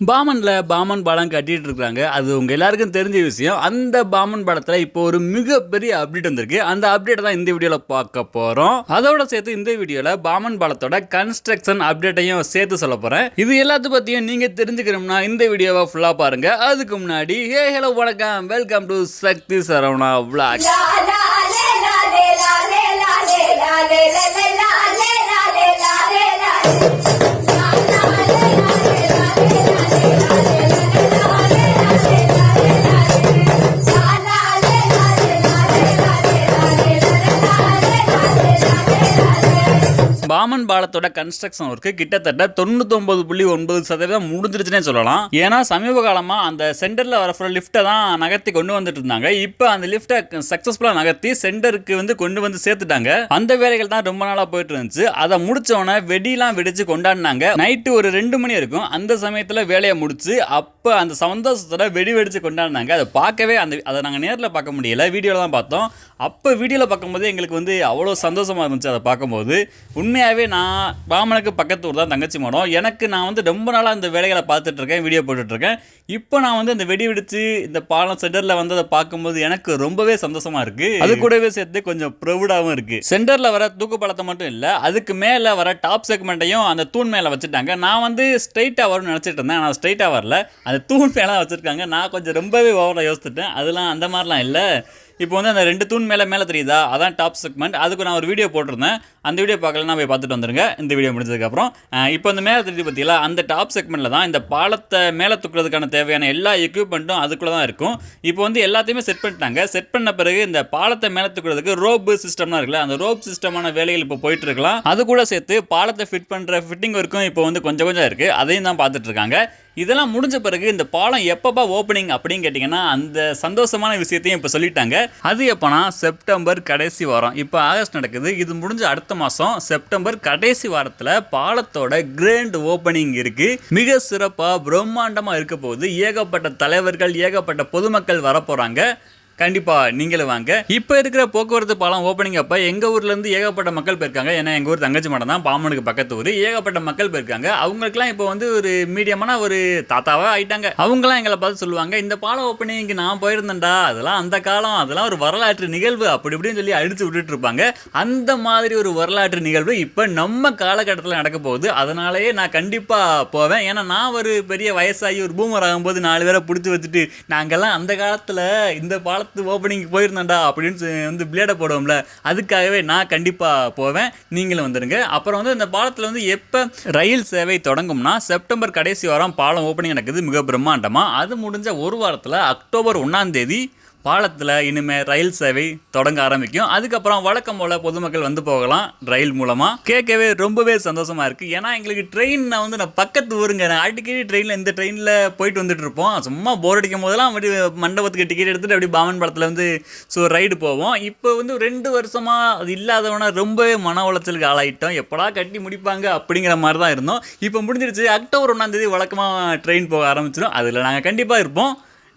பாமனில் பாமன் படம் கட்டிகிட்டு இருக்காங்க. அது உங்கள் எல்லாருக்கும் தெரிஞ்ச விஷயம். அந்த பாமன் படத்தில் இப்போ ஒரு மிகப்பெரிய அப்டேட் வந்திருக்கு. அந்த அப்டேட்டை தான் இந்த வீடியோவில் பார்க்க போகிறோம் அதோட சேர்த்து இந்த வீடியோவில் பாமன் படத்தோட கன்ஸ்ட்ரக்ஷன் அப்டேட்டையும் சேர்த்து சொல்ல போகிறேன் இது எல்லாத்த பற்றியும் நீங்கள் தெரிஞ்சுக்கணும்னா இந்த வீடியோவை ஃபுல்லாக பாருங்கள் அதுக்கு முன்னாடி ஹே ஹலோ வணக்கம். Welcome to Sakthi Saravana vlogs. Pamban பாலத்தோட construction work கிட்டத்தட்ட தொண்ணூத்தொன்பது புள்ளி ஒன்பது சதவீதம் முடிஞ்சிருச்சுனே சொல்லலாம். ஏன்னா சமீப காலமாக அந்த சென்டரில் வர லிஃப்ட்டை தான் நகர்த்தி கொண்டு வந்துட்டு இருந்தாங்க. இப்போ அந்த லிஃப்ட்டை சக்ஸஸ்ஃபுல்லாக நகர்த்தி சென்டருக்கு வந்து கொண்டு வந்து சேர்த்துட்டாங்க. அந்த வேலைகள் தான் ரொம்ப நாளாக போயிட்டு இருந்துச்சு. அதை முடிச்ச வெடிலாம் வெடிச்சு கொண்டாடினாங்க. நைட்டு ஒரு ரெண்டு மணி இருக்கும் அந்த சமயத்தில் வேலையை முடிச்சு அப்போ அந்த சந்தோஷத்தோட வெடி வெடிச்சு கொண்டாடினாங்க. அதை பார்க்கவே அந்த அதை நாங்கள் நேரில் பார்க்க முடியல. வீடியோவில் தான் பார்த்தோம். அப்போ வீடியோவில் பார்க்கும்போது எங்களுக்கு வந்து அவ்வளோ சந்தோஷமாக இருந்துச்சு. அதை பார்க்கும்போது உண்மையாக உண்மையாகவே நான் பாமனுக்கு பக்கத்து ஊர் தான் தங்கச்சி மடம். எனக்கு நான் வந்து ரொம்ப நாளாக இந்த வேலைகளை பார்த்துட்டு இருக்கேன் வீடியோ போட்டுட்டு இருக்கேன் இப்போ நான் வந்து இந்த வெடி வெடிச்சு இந்த பாலம் சென்டரில் வந்து அதை பார்க்கும்போது எனக்கு ரொம்பவே சந்தோஷமா இருக்கு. அது கூடவே சேர்த்து கொஞ்சம் ப்ரௌடாகவும் இருக்கு. சென்டரில் வர தூக்கு பழத்தை மட்டும் இல்லை அதுக்கு மேலே வர டாப் செக்மெண்ட்டையும் அந்த தூண் மேலே வச்சுட்டாங்க. நான் வந்து ஸ்ட்ரைட்டாக வரும்னு நினச்சிட்டு இருந்தேன் ஆனால் ஸ்ட்ரைட்டாக வரல. அந்த தூண் மேலே வச்சுருக்காங்க. நான் கொஞ்சம் ரொம்பவே ஓவராக யோசித்துட்டேன். அதெல்லாம் அந்த மாதிரிலாம் இல்லை. இப்போ வந்து அந்த ரெண்டு தூண் மேலே மேலே தெரியுதா? அதான் டாப் செக்மெண்ட் அதுக்கு நான் ஒரு வீடியோ போட்டிருந்தேன். அந்த வீடியோ பார்க்கலாம் போய் பார்த்துட்டு வந்துருங்க. இந்த வீடியோ முடிஞ்சதுக்கப்புறம் இப்போ அந்த மேலே தெரியுது பார்த்தீங்களா அந்த டாப் செக்மெண்ட்டில் தான் இந்த பாலத்தை மேலே தூக்குறதுக்கான தேவையான எல்லா எக்யூப்மெண்ட்டும் அதுக்குள்ளே தான் இருக்கும். இப்போ வந்து எல்லாத்தையுமே செட் பண்ணிட்டாங்க. செட் பண்ண பிறகு இந்த பாலத்தை மேலே தூக்குறதுக்கு ரோப் சிஸ்டம்லாம் இருக்குல்ல அந்த ரோப் சிஸ்டமான வேலைகள் இப்போ போயிட்டு இருக்கலாம் அது கூட சேர்த்து பாலத்தை ஃபிட் பண்ணுற ஃபிட்டிங் ஒர்க்கும் இப்போ வந்து கொஞ்சம் கொஞ்சம் இருக்குது அதையும் தான் பார்த்துட்டு இருக்காங்க. இதெல்லாம் முடிஞ்ச பிறகு இந்த பாலம் எப்பப்பா ஓப்பனிங் அப்படின்னு கேட்டிங்கன்னா அந்த சந்தோஷமான விஷயத்தையும் இப்போ சொல்லிட்டாங்க. அது எப்போனா செப்டம்பர் கடைசி வாரம். இப்போ ஆகஸ்ட் நடக்குது. இது முடிஞ்ச அடுத்த மாதம் செப்டம்பர் கடைசி வாரத்தில் பாலத்தோட கிராண்ட் ஓப்பனிங் இருக்குது மிக சிறப்பாக பிரம்மாண்டமாக இருக்க போகுது. ஏகப்பட்ட தலைவர்கள் ஏகப்பட்ட பொதுமக்கள் வரப்போகிறாங்க கண்டிப்பா நீங்களும் வாங்க. இப்போ இருக்கிற போக்குவரத்து பாலம் ஓப்பனிங் அப்போ எங்கள் ஊர்லேருந்து ஏகப்பட்ட மக்கள் போயிருக்காங்க. ஏன்னா எங்கள் ஊர் தங்கச்சி மடம் தான் பாமனுக்கு பக்கத்து ஊர். ஏகப்பட்ட மக்கள் போயிருக்காங்க. அவங்களுக்குலாம் இப்போ வந்து ஒரு மீடியமான ஒரு தாத்தாவாக ஆயிட்டாங்க. அவங்களாம் எங்களை பார்த்து சொல்லுவாங்க இந்த பாலம் ஓப்பனிங்க்கு நான் போயிருந்தேன்டா. அதெல்லாம் அந்த காலம். அதெல்லாம் ஒரு வரலாற்று நிகழ்வு. அப்படி இப்படின்னு சொல்லி அடிச்சு விட்டுட்டு இருப்பாங்க. அந்த மாதிரி ஒரு வரலாற்று நிகழ்வு இப்போ நம்ம காலகட்டத்தில் நடக்க போகுது. அதனாலேயே நான் கண்டிப்பாக போவேன். ஏன்னா நான் ஒரு பெரிய வயசாகி ஒரு பூமர் ஆகும்போது நாலு பேரை பிடிச்சி வச்சுட்டு நாங்கள்லாம் அந்த காலத்தில் இந்த பாலத்தை ஓப்பனிங் போயிருந்தேன்டா அப்படின்னு சொல்லி வந்து பிளேடை போடுவோம்ல அதுக்காகவே நான் கண்டிப்பாக போவேன். நீங்களும் வந்துடுங்க அப்புறம் வந்து இந்த பாலத்தில் வந்து எப்போ ரயில் சேவை தொடங்கும்னா செப்டம்பர் கடைசி வாரம் பாலம் ஓப்பனிங் நடக்குது மிக பிரம்மாண்டமாக அது முடிஞ்ச ஒரு வாரத்தில் அக்டோபர் ஒன்றாம் தேதி பாலத்தில் இனிமேல் ரயில் சேவை தொடங்க ஆரம்பிக்கும். அதுக்கப்புறம் வழக்கம் போல் பொதுமக்கள் வந்து போகலாம் ரயில் மூலமாக கேட்கவே ரொம்பவே சந்தோஷமாக இருக்குது ஏன்னா எங்களுக்கு ட்ரெயின் நான் வந்து நான் பக்கத்து ஊருங்க. நான் அடிக்கடி ட்ரெயினில் இந்த ட்ரெயினில் போயிட்டு வந்துட்டு இருப்போம். சும்மா போர் அடிக்கும் போதெல்லாம் அப்படி மண்டபத்துக்கு டிக்கெட் எடுத்துகிட்டு அப்படி பாமன் படத்தில் வந்து ஸோ ரைடு போவோம். இப்போ வந்து ரெண்டு வருஷமாக அது இல்லாதவனா ரொம்பவே மன உளைச்சலுக்கு ஆளாயிட்டோம். எப்படா கட்டி முடிப்பாங்க அப்படிங்கிற மாதிரி தான் இருந்தோம். இப்போ முடிஞ்சிருச்சு. அக்டோபர் ஒன்றாந்தேதி வழக்கமாக ட்ரெயின் போக ஆரம்பிச்சிடும். அதில் நாங்கள் கண்டிப்பாக இருப்போம்.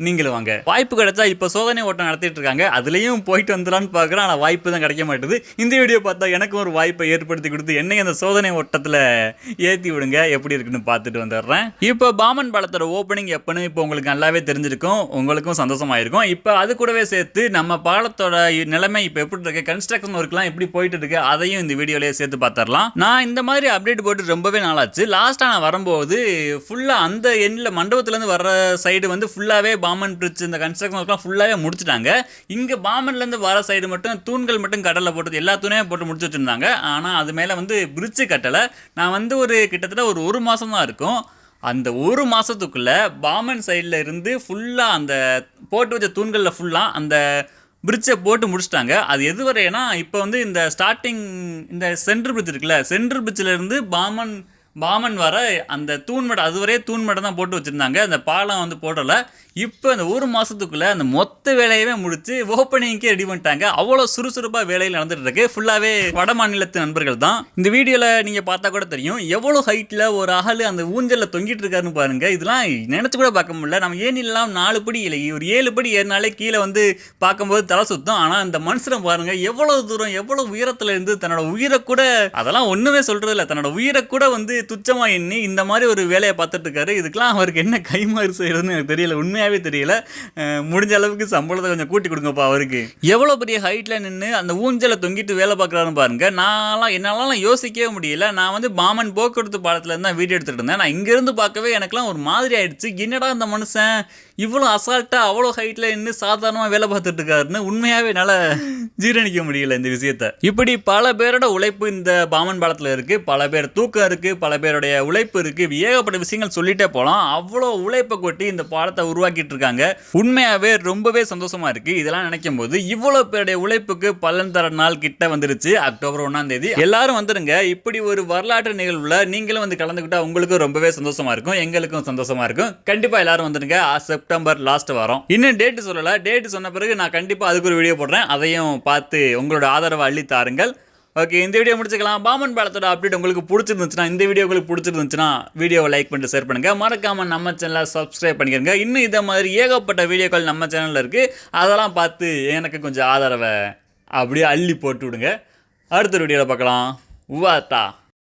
நீங்களும் வாங்க. வாய்ப்பு கிடைச்சா இப்போ சோதனை ஓட்டம் நடத்திட்டு இருக்காங்க அதுலேயும் போயிட்டு வந்துடலான்னு பார்க்குறேன். ஆனால் வாய்ப்பு தான் கிடைக்க மாட்டுது. இந்த வீடியோ பார்த்தா எனக்கும் ஒரு வாய்ப்பை ஏற்படுத்தி கொடுத்து என்னையும் அந்த சோதனை ஓட்டத்தில் ஏற்றி விடுங்க. எப்படி இருக்குன்னு பார்த்துட்டு வந்துடுறேன். இப்போ பாமன் பாலத்தோட ஓப்பனிங் எப்போன்னு இப்போ உங்களுக்கு நல்லாவே தெரிஞ்சிருக்கும். உங்களுக்கும் சந்தோஷமாயிருக்கும். இப்போ அது கூடவே சேர்த்து நம்ம பாலத்தோட நிலைமை இப்போ எப்படி இருக்கு? கன்ஸ்ட்ரக்ஷன் ஒர்க்லாம் எப்படி போயிட்டு இருக்கு? அதையும் இந்த வீடியோலேயே சேர்த்து பார்த்துடலாம். நான் இந்த மாதிரி அப்டேட் போட்டு ரொம்பவே நாளாச்சு. லாஸ்ட்டாக நான் வரும்போது ஃபுல்லாக அந்த எண்ணில் மண்டபத்துலேருந்து வர்ற சைடு வந்து ஃபுல்லாகவே பாமன் பிரிட்ஜ் இந்த கன்ஸ்ட்ரக்ஷன் ஒர்க்லாம் ஃபுல்லாகவே முடிச்சிட்டாங்க. இங்கே பாமன்லேருந்து வர சைடு மட்டும் தூண்கள் மட்டும் கடலில் போட்டது எல்லா தூணையும் போட்டு முடிச்சு வச்சுருந்தாங்க. ஆனால் அது மேலே வந்து பிரிட்ஜு கட்டலை. நான் வந்து ஒரு கிட்டத்தட்ட ஒரு ஒரு மாதம் தான் இருக்கும். அந்த ஒரு மாதத்துக்குள்ளே பாமன் சைடில் இருந்து ஃபுல்லாக அந்த போட்டு வச்ச தூண்களில் ஃபுல்லாக அந்த பிரிட்ஜை போட்டு முடிச்சிட்டாங்க. அது எது வரையனா இப்போ வந்து இந்த ஸ்டார்டிங் இந்த சென்ட்ரு பிரிட்ஜ் இருக்குல்ல சென்ட்ரு பிரிட்ஜிலேருந்து பாமன் பாமன் வர அந்த தூண்மடை அதுவரையே தூண்மடை தான் போட்டு வச்சுருந்தாங்க. அந்த பாலம் வந்து போடலை. இப்போ அந்த ஒரு மாதத்துக்குள்ளே அந்த மொத்த வேலையவே முடித்து ஓப்பனிங்க்கே ரெடி பண்ணிட்டாங்க. அவ்வளோ சுறுசுறுப்பாக வேலையில் நடந்துட்டு இருக்கு ஃபுல்லாகவே வட மாநிலத்து நண்பர்கள் தான். இந்த வீடியோவில் நீங்கள் பார்த்தா கூட தெரியும். எவ்வளோ ஹைட்டில் ஒரு ஆள் அந்த ஊஞ்சலில் தொங்கிட்டு இருக்காருன்னு பாருங்கள் இதெல்லாம் நினச்சி கூட பார்க்க முடியல. நம்ம ஏனிலாம் நாலு படி இல்லை. ஒரு ஏழு படி ஏறினாலே கீழே வந்து பார்க்கும்போது தலை சுத்தம். ஆனால் இந்த மனுஷனை பாருங்கள் எவ்வளோ தூரம் எவ்வளோ உயரத்தில் இருந்து தன்னோட உயிரை கூட அதெல்லாம் ஒன்றுமே சொல்கிறது இல்லை தன்னோட உயிரை கூட வந்து துச்சமாக எண்ணி இந்த மாதிரி ஒரு வேலையை பார்த்துட்டு இருக்காரு. அவருக்கு என்ன கைமாறு செய்யறதுன்னு எனக்கு தெரியல. உண்மையாகவே தெரியல. முடிஞ்ச அளவுக்கு சம்பளத்தை கொஞ்சம் கூட்டி கொடுங்கப்பா அவருக்கு. எவ்வளோ பெரிய ஹைட்டில் நின்று அந்த ஊஞ்சலை தொங்கிட்டு வேலை பார்க்குறாருன்னு பாருங்க. நான்லாம் என்னாலலாம் யோசிக்கவே முடியல. நான் வந்து பாமன் போக்குவரத்து பாலத்துலேருந்து தான் வீடியோ எடுத்துகிட்டு இருந்தேன். நான் இங்கேருந்து பார்க்கவே எனக்குலாம் ஒரு மாதிரி ஆயிடுச்சு. என்னடா அந்த மனுஷன்? இவ்வளோ அசால்ட்டாக அவ்வளோ ஹைட்டில் நின்று சாதாரணமாக வேலை பார்த்துட்டு இருக்காருன்னு உண்மையாகவே என்னால் ஜீரணிக்க முடியல இந்த விஷயத்த. இப்படி பல பேரோட உழைப்பு இந்த பாமன் பாலத்தில் இருக்குது பல பேர் தூக்கம் இருக்குது பல பேருடைய உழைப்பு இருக்குது ஏகப்பட்ட விஷயங்கள் சொல்லிட்டே போகலாம் அவ்வளோ உழைப்பை கொட்டி இந்த பாலத்தை உருவாக்கிட்டு இருக்காங்க. உண்மையாகவே ரொம்பவே சந்தோஷமாக இருக்குது இதெல்லாம் நினைக்கும் போது இவ்வளோ பேருடைய உழைப்புக்கு பலன் தர நாள் கிட்ட வந்துருச்சு. அக்டோபர் ஒன்றாம் தேதி. எல்லாரும் வந்துருங்க. இப்படி ஒரு வரலாற்று நிகழ்வில் நீங்களும் வந்து கலந்துக்கிட்டால் உங்களுக்கும் ரொம்பவே சந்தோஷமாக இருக்கும். எங்களுக்கும் சந்தோஷமாக இருக்கும். கண்டிப்பாக எல்லாரும் வந்துருங்க. ஆசை செப்டம்பர் லாஸ்ட் வரும். இன்னும் டேட் சொல்லல. டேட் சொன்ன பிறகு நான் கண்டிப்பாக அதுக்கு ஒரு வீடியோ போடுறேன். அதையும் பார்த்து உங்களோட ஆதரவை அள்ளி தாருங்கள். ஓகே இந்த வீடியோ முடிச்சுக்கலாம். பாமன் பாலத்தோட அப்டேட் உங்களுக்கு பிடிச்சிருந்துச்சுன்னா இந்த வீடியோ உங்களுக்கு பிடிச்சிருந்துச்சுன்னா வீடியோவை லைக் பண்ணிட்டு ஷேர் பண்ணுங்கள் மறக்காமல் நம்ம சேனலை சப்ஸ்கிரைப் பண்ணிக்கிறங்க இன்னும் இதை மாதிரி ஏகப்பட்ட வீடியோக்கள் நம்ம சேனலில் இருக்குது அதெல்லாம் பார்த்து எனக்கு கொஞ்சம் ஆதரவை அப்படியே அள்ளி போட்டு விடுங்க. அடுத்த வீடியோவில் பார்க்கலாம். உவாத்தா